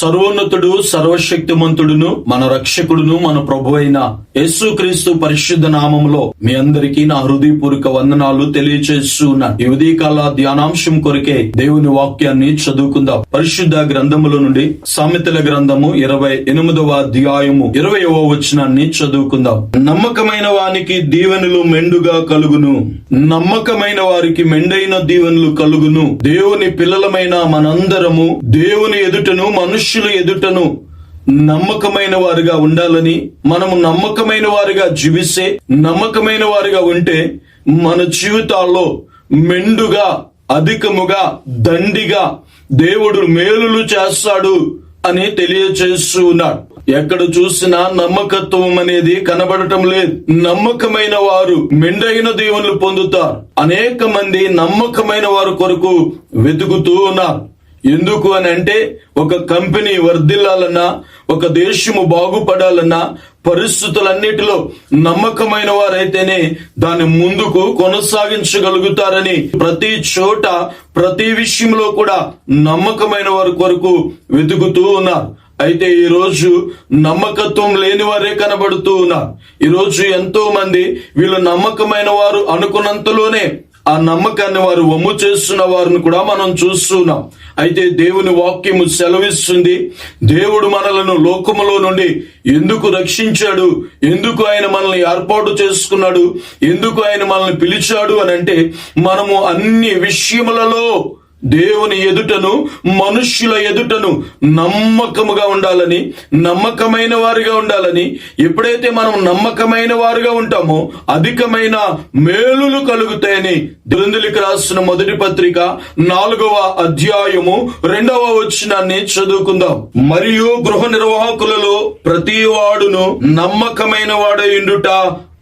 సర్వోన్నతుడు సర్వశక్తిమంతుడును మన రక్షకుడును మన ప్రభు అయిన యేసుక్రీస్తు పరిశుద్ధ నామములో మీ అందరికీ నా హృదయపూర్వక వందనాలు తెలియచేస్తున్న యువదీ కాల ధ్యానాంశం కొరికే దేవుని వాక్యాన్ని చదువుకుందాం. పరిశుద్ధ గ్రంథముల నుండి సామెతల గ్రంథము ఇరవై ఎనిమిదవ అధ్యాయము ఇరవయవ వచనాన్ని చదువుకుందాం. నమ్మకమైన వానికి దీవెనలు మెండుగా కలుగును. నమ్మకమైన వారికి మెండైన దీవెనలు కలుగును. దేవుని పిల్లలమైన మనందరము దేవుని ఎదుటను మనుష్యుల ఎదుటను నమ్మకమైన వారుగా ఉండాలని మనము నమ్మకమైన వారిగా జీవిస్తే నమ్మకమైన వారిగా ఉంటే మన జీవితాల్లో మెండుగా అధికముగా దండిగా దేవుడు మేలులు చేస్తాడు అని తెలియచేస్తూ ఉన్నాడు. ఎక్కడ చూసినా నమ్మకత్వం అనేది కనబడటం లేదు. నమ్మకమైన వారు మెండైన దేవుళ్ళు పొందుతారు. అనేక మంది నమ్మకమైన వారి కొరకు వెతుకుతూ ఉన్నారు. ఎందుకు అని అంటే ఒక కంపెనీ వర్ధిల్లాలన్నా ఒక దేశము బాగుపడాలన్నా పరిస్థితులన్నిటిలో నమ్మకమైన వారైతేనే దాని ముందుకు కొనసాగించగలుగుతారని ప్రతి చోట ప్రతి విషయంలో కూడా నమ్మకమైన వారి కొరకు వెతుకుతూ ఉన్నారు. అయితే ఈరోజు నమ్మకత్వం లేని వారే కనబడుతూ ఉన్నారు. ఈరోజు ఎంతో మంది వీళ్ళు నమ్మకమైన వారు అనుకున్నంతలోనే ఆ నమ్మకాన్ని వారు వమ్ము చేస్తున్న వారిని కూడా మనం చూస్తున్నాం అయితే దేవుని వాక్యము సెలవిస్తుంది దేవుడు మనలను లోకములో నుండి ఎందుకు రక్షించాడు ఎందుకు ఆయన మనల్ని ఏర్పాటు చేసుకున్నాడు ఎందుకు ఆయన మనల్ని పిలిచాడు అని అంటే మనము అన్ని విషయములలో దేవుని ఎదుటను మనుష్యుల ఎదుటను నమ్మకముగా ఉండాలని నమ్మకమైన వారిగా ఉండాలని ఎప్పుడైతే మనం నమ్మకమైన వారుగా ఉంటామో అధికమైన మేలులు కలుగుతాయని దురందులికి రాసిన మొదటి పత్రిక నాలుగవ అధ్యాయము రెండవ వచనాన్ని చదువుకుందాం. మరియు గృహ నిర్వాహకులలో ప్రతి వాడును నమ్మకమైన వాడయుండుట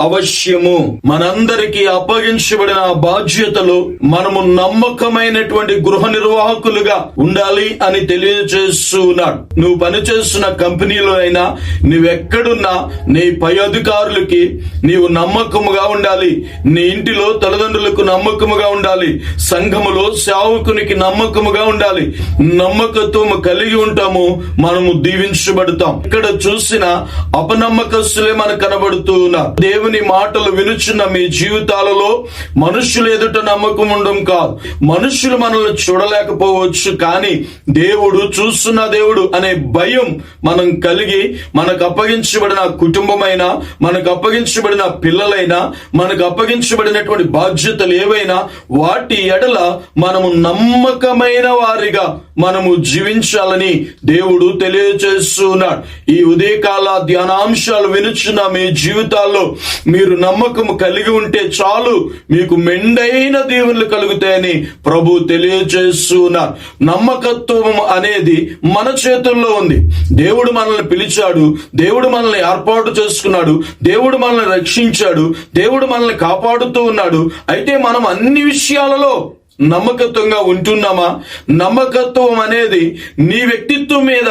అవశ్యము. మనందరికి అప్పగించబడిన బాధ్యతలు మనము నమ్మకమైనటువంటి గృహ నిర్వాహకులుగా ఉండాలి అని తెలియజేస్తున్నాడు. నువ్వు పనిచేస్తున్న కంపెనీలో అయినా నువ్వెక్కడున్నా నీ పై అధికారులకి నీవు నమ్మకముగా ఉండాలి. నీ ఇంటిలో తల్లిదండ్రులకు నమ్మకముగా ఉండాలి. సంఘములో సేవకునికి నమ్మకముగా ఉండాలి. నమ్మకత్వం కలిగి ఉంటాము. మనము దీవించబడతాం. ఇక్కడ చూసిన అపనమ్మకస్తులే మనకు కనబడుతూ ఉన్నారు దేవుని మాటలు వినుచున్న మీ జీవితాలలో మనుషులు ఎదుట నమ్మకం ఉండడం కాదు. మనుషులు మనల్ని చూడలేకపోవచ్చు కానీ దేవుడు చూస్తున్న దేవుడు అనే భయం మనం కలిగి మనకు అప్పగించబడిన కుటుంబమైనా మనకు అప్పగించబడిన పిల్లలైనా మనకు అప్పగించబడినటువంటి బాధ్యతలు ఏవైనా వాటి ఎడల మనము నమ్మకమైన వారిగా మనము జీవించాలని దేవుడు తెలియజేస్తున్నాడు. ఈ ఉదయకాల ధ్యానాంశాలు వినుచున్న మీ జీవితాల్లో మీరు నమ్మకం కలిగి ఉంటే చాలు మీకు మెండైన దీవెనలు కలుగుతాయని ప్రభు తెలియజేస్తున్నారు. నమ్మకత్వం అనేది మన చేతుల్లో ఉంది. దేవుడు మనల్ని పిలిచాడు దేవుడు మనల్ని ఏర్పాటు చేసుకున్నాడు దేవుడు మనల్ని రక్షించాడు దేవుడు మనల్ని కాపాడుతూ ఉన్నాడు. అయితే మనం అన్ని విషయాలలో నమ్మకత్వంగా ఉంటున్నామా? నమ్మకత్వం అనేది నీ వ్యక్తిత్వం మీద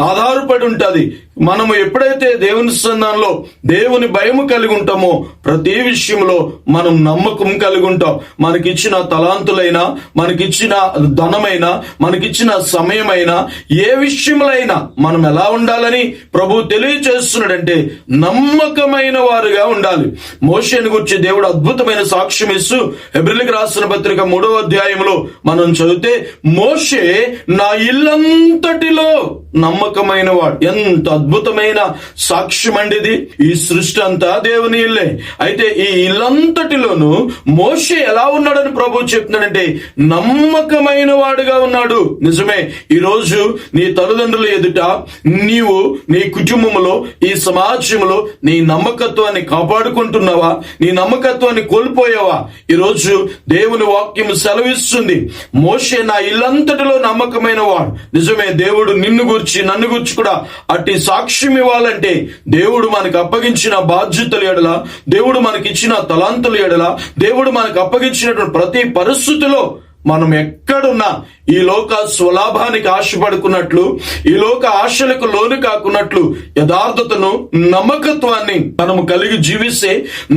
ఆధారపడి ఉంటుంది. మనము ఎప్పుడైతే దేవుని సన్నంలో దేవుని భయము కలిగి ఉంటామో ప్రతి విషయంలో మనం నమ్మకం కలిగి ఉంటాం. మనకిచ్చిన తలాంతులైనా మనకిచ్చిన ధనమైనా మనకిచ్చిన సమయమైనా ఏ విషయములైనా మనం ఎలా ఉండాలని ప్రభు తెలియచేస్తున్నాడంటే నమ్మకమైన వారుగా ఉండాలి. మోషేని గురించి దేవుడు అద్భుతమైన సాక్ష్యం ఇస్తూ ఎబ్రిలికి రాసిన పత్రిక మూడవ అధ్యాయంలో మనం చదివితే మోషే నా ఇల్లంతటిలో నమ్మకమైన వాడు. ఎంత అద్భుతమైన సాక్ష్యం అండిది. ఈ సృష్టి అంతా దేవుని ఇల్లే. అయితే ఈ ఇల్లంతటిలోనూ మోషే ఎలా ఉన్నాడని ప్రభు చెప్తున్నాడంటే నమ్మకమైన వాడుగా ఉన్నాడు. నిజమే ఈ రోజు నీ తల్లిదండ్రుల ఎదుట నీవు నీ కుటుంబంలో ఈ సమాజంలో నీ నమ్మకత్వాన్ని కాపాడుకుంటున్నావా? నీ నమ్మకత్వాన్ని కోల్పోయావా? ఈరోజు దేవుని వాక్యం సెలవిస్తుంది. మోషే నా ఇల్లంతటిలో నమ్మకమైన వాడు. నిజమే దేవుడు నిన్ను గురించి నన్ను గురించి కూడా అట్టి సాక్ష్యం ఇవ్వాలంటే దేవుడు మనకు అప్పగించిన బాధ్యతలు ఎడల దేవుడు మనకిచ్చిన తలాంతులు ఎడల దేవుడు మనకు అప్పగించినటువంటి ప్రతి పరిస్థితిలో మనం ఎక్కడున్నా ఈ లోక స్వలాభానికి ఆశపడుకున్నట్లు ఈ లోక ఆశలకు లోను కాకున్నట్లు యథార్థతను నమ్మకత్వాన్ని మనము కలిగి జీవిస్తే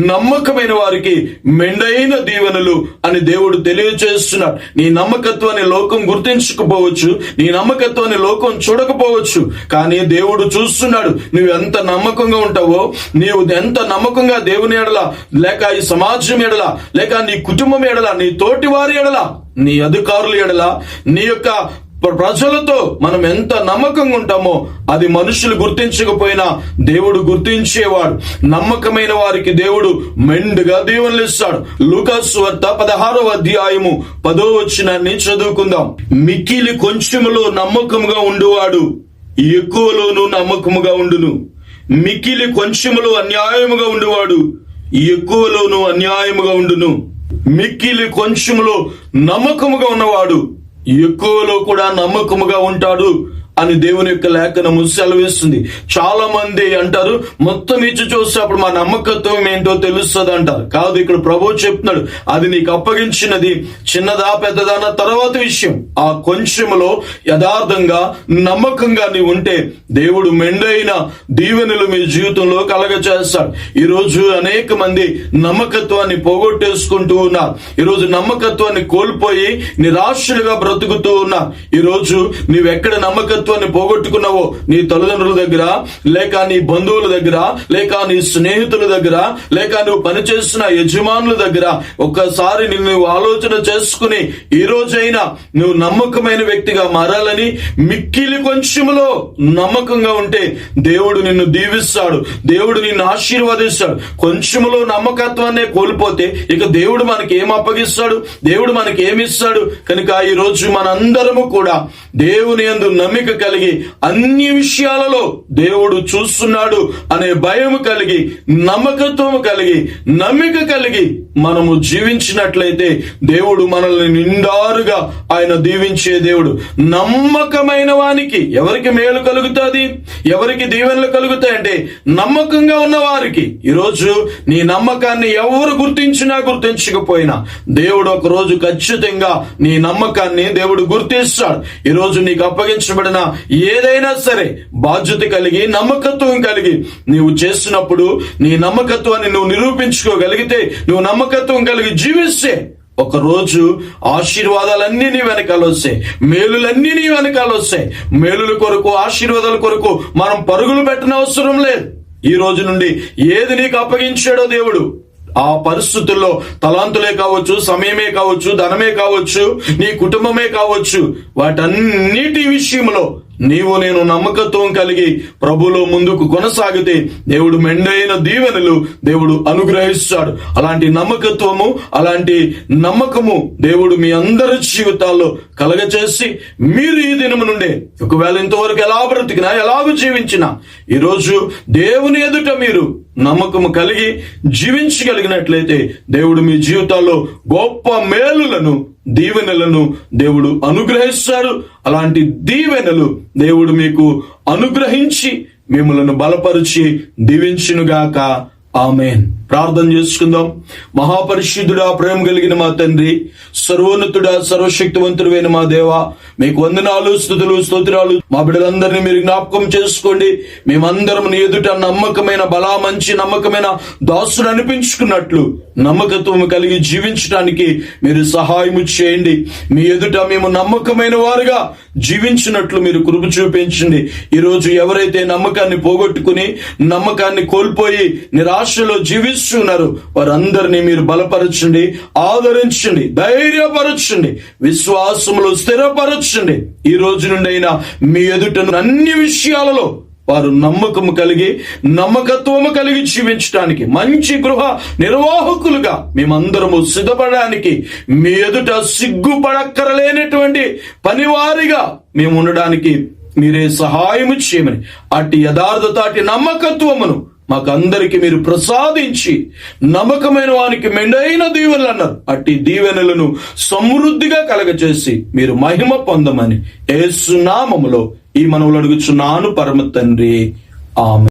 నమ్మకమైన వారికి మెండైన దీవెనలు అని దేవుడు తెలియజేస్తున్నాడు నీ నమ్మకత్వాన్ని లోకం గుర్తించకపోవచ్చు నీ నమ్మకత్వాన్ని లోకం చూడకపోవచ్చు కానీ దేవుడు చూస్తున్నాడు. నువ్వు ఎంత నమ్మకంగా ఉంటావో నీవు ఎంత నమ్మకంగా దేవుని ఎడల లేక ఈ సమాజం ఎడల లేక నీ కుటుంబం ఎడల నీ తోటి వారి ఎడల నీ అధికారుల ఎడల నీ యొక్క ప్రజలతో మనం ఎంత నమ్మకంగా ఉంటామో అది మనుషులు గుర్తించకపోయినా దేవుడు గుర్తించేవాడు. నమ్మకమైన వారికి దేవుడు మెండుగా దీవెనలు ఇస్తాడు. లూకాసు వార్త పదహారవ అధ్యాయము పదో వచ్చినాన్ని చదువుకుందాం. మిక్కిలి కొంచెములో నమ్మకముగా ఉండువాడు ఎక్కువలోనూ నమ్మకముగా ఉండును. మిక్కిలి కొంచెములో అన్యాయముగా ఉండువాడు ఎక్కువలోనూ అన్యాయముగా ఉండును. మిక్కిలి కొంచెములో నమ్మకముగా ఉన్నవాడు ఎక్కువలో కూడా నమ్మకముగా ఉంటాడు. అని దేవుని యొక్క లేఖనము సెలవిస్తుంది. చాలా మంది అంటారు మొత్తం ఇచ్చి చూస్తే అప్పుడు మా నమ్మకత్వం ఏంటో తెలుస్తుంది అంటారు కాదు ఇక్కడ ప్రభు చెప్తున్నాడు అది నీకు అప్పగించినది చిన్నదా పెద్దదా అన్న తర్వాత విషయం. ఆ కొంచెంలో యథార్థంగా నమ్మకంగా నీ ఉంటే దేవుడు మెండైన దీవెనలు మీ జీవితంలో కలగ చేస్తాడు ఈ రోజు అనేక మంది నమ్మకత్వాన్ని పోగొట్టేసుకుంటూ ఉన్నారు. ఈ రోజు నమ్మకత్వాన్ని కోల్పోయి నిరాశలుగా బ్రతుకుతూ ఉన్నారు. ఈ రోజు నమ్మకత్వం నమ్మకత్వాన్ని పోగొట్టుకున్నావో నీ తల్లిదండ్రుల దగ్గర లేక నీ బంధువుల దగ్గర లేక నీ స్నేహితుల దగ్గర లేక నువ్వు పనిచేస్తున్న యజమానుల దగ్గర ఒక్కసారి నిన్ను నువ్వు ఆలోచన చేసుకుని ఈ రోజైనా నువ్వు నమ్మకమైన వ్యక్తిగా మారాలని మిక్కిలి కొంచెములో నమ్మకంగా ఉంటే దేవుడు నిన్ను దీవిస్తాడు దేవుడు నిన్ను ఆశీర్వదిస్తాడు. కొంచెములో నమ్మకత్వాన్ని కోల్పోతే ఇక దేవుడు మనకి ఏం అప్పగిస్తాడు? దేవుడు మనకి ఏమిస్తాడు కనుక ఈ రోజు మనందరము కూడా దేవుని అందు నమ్మిక కలిగి అన్ని విషయాలలో దేవుడు చూస్తున్నాడు అనే భయం కలిగి నమ్మకత్వం కలిగి నమ్మిక కలిగి మనము జీవించినట్లయితే దేవుడు మనల్ని నిండారుగా ఆయన దీవించే దేవుడు. నమ్మకమైన వానికి ఎవరికి మేలు కలుగుతుంది? ఎవరికి దీవెనలు కలుగుతాయంటే నమ్మకంగా ఉన్న వారికి. ఈరోజు నీ నమ్మకాన్ని ఎవరు గుర్తించినా గుర్తించకపోయినా దేవుడు ఒక రోజు ఖచ్చితంగా నీ నమ్మకాన్ని దేవుడు గుర్తిస్తాడు. ఈరోజు నీకు అప్పగించబడిన ఏదైనా సరే బాధ్యత కలిగి నమ్మకత్వం కలిగి నీవు చేసినప్పుడు నీ నమ్మకత్వాన్ని నువ్వు నిరూపించుకోగలిగితే నువ్వు నమ్మకత్వం కలిగి జీవిస్తే ఒక రోజు ఆశీర్వాదాలన్నీ నీ వెనకాల వస్తాయి. మేలులన్నీ నీ వెనకాల వస్తాయి. మేలుల కొరకు ఆశీర్వాదాల కొరకు మనం పరుగులు పెట్టిన అవసరం లేదు. ఈ రోజు నుండి ఏది నీకు అప్పగించాడో దేవుడు ఆ పరిస్థితుల్లో తలాంతులే కావచ్చు సమయమే కావచ్చు ధనమే కావచ్చు నీ కుటుంబమే కావచ్చు వాటన్నిటి విషయంలో నీవు నేను నమ్మకత్వం కలిగి ప్రభులో ముందుకు కొనసాగితే దేవుడు మెండైన దీవెనలు దేవుడు అనుగ్రహిస్తాడు. అలాంటి నమ్మకత్వము అలాంటి నమ్మకము దేవుడు మీ అందరి జీవితాల్లో కలగచేసి మీరు ఈ దినము నుండే ఒకవేళ ఇంతవరకు ఎలా బ్రతికినా ఎలా జీవించినా ఈరోజు దేవుని ఎదుట మీరు నమ్మకము కలిగి జీవించగలిగినట్లయితే దేవుడు మీ జీవితాల్లో గొప్ప మేలులను దీవెనలను దేవుడు అనుగ్రహిస్తాడు. అలాంటి దీవెనలు దేవుడు మీకు అనుగ్రహించి మిమ్మలను బలపరిచి దీవించునుగాక. ఆమెన్. ప్రార్థన చేసుకుందాం. మహాపరిశుద్ధుడా ప్రేమ కలిగిన మా తండ్రి సర్వోన్నతుడా సర్వశక్తివంతుడైన మా దేవ మీకు వందనాలు స్థుతులు స్తోత్రాలు. మా బిడ్డలందరినీ మీరు జ్ఞాపకం చేసుకోండి. మేమందరం నీ ఎదుట నమ్మకమైన బలా మంచి నమ్మకమైన దాసుడు అనిపించుకున్నట్లు నమ్మకత్వం కలిగి జీవించడానికి మీరు సహాయం చేయండి. మీ ఎదుట మేము నమ్మకమైన వారుగా జీవించినట్లు మీరు కృప చూపించండి. ఈరోజు ఎవరైతే నమ్మకాన్ని పోగొట్టుకుని నమ్మకాన్ని కోల్పోయి నిరాశలో జీవిస్తున్నారు వారందరినీ మీరు బలపరచండి ఆదరించండి ధైర్యపరచండి విశ్వాసములో స్థిరపరచండి. ఈ రోజు నుండి అయినా మీ ఎదుట అన్ని విషయాలలో వారు నమ్మకము కలిగి నమ్మకత్వము కలిగి జీవించడానికి మంచి గృహ నిర్వాహకులుగా మేమందరము సిద్ధపడడానికి మీ ఎదుట సిగ్గుపడక్కరలేనటువంటి పనివారిగా మేము ఉండడానికి మీరే సహాయము చేయమని అటు యథార్థత అట్టి నమ్మకత్వమును మాకు అందరికీ మీరు ప్రసాదించి నమ్మకమైన వానికి మెండైన దీవెనలు అన్నారు. అట్టి దీవెనలను సమృద్ధిగా కలగచేసి మీరు మహిమ పొందమని ఏసునామములో ఈ మనవులు అడుగుచున్నాను పరమ తండ్రి. ఆమె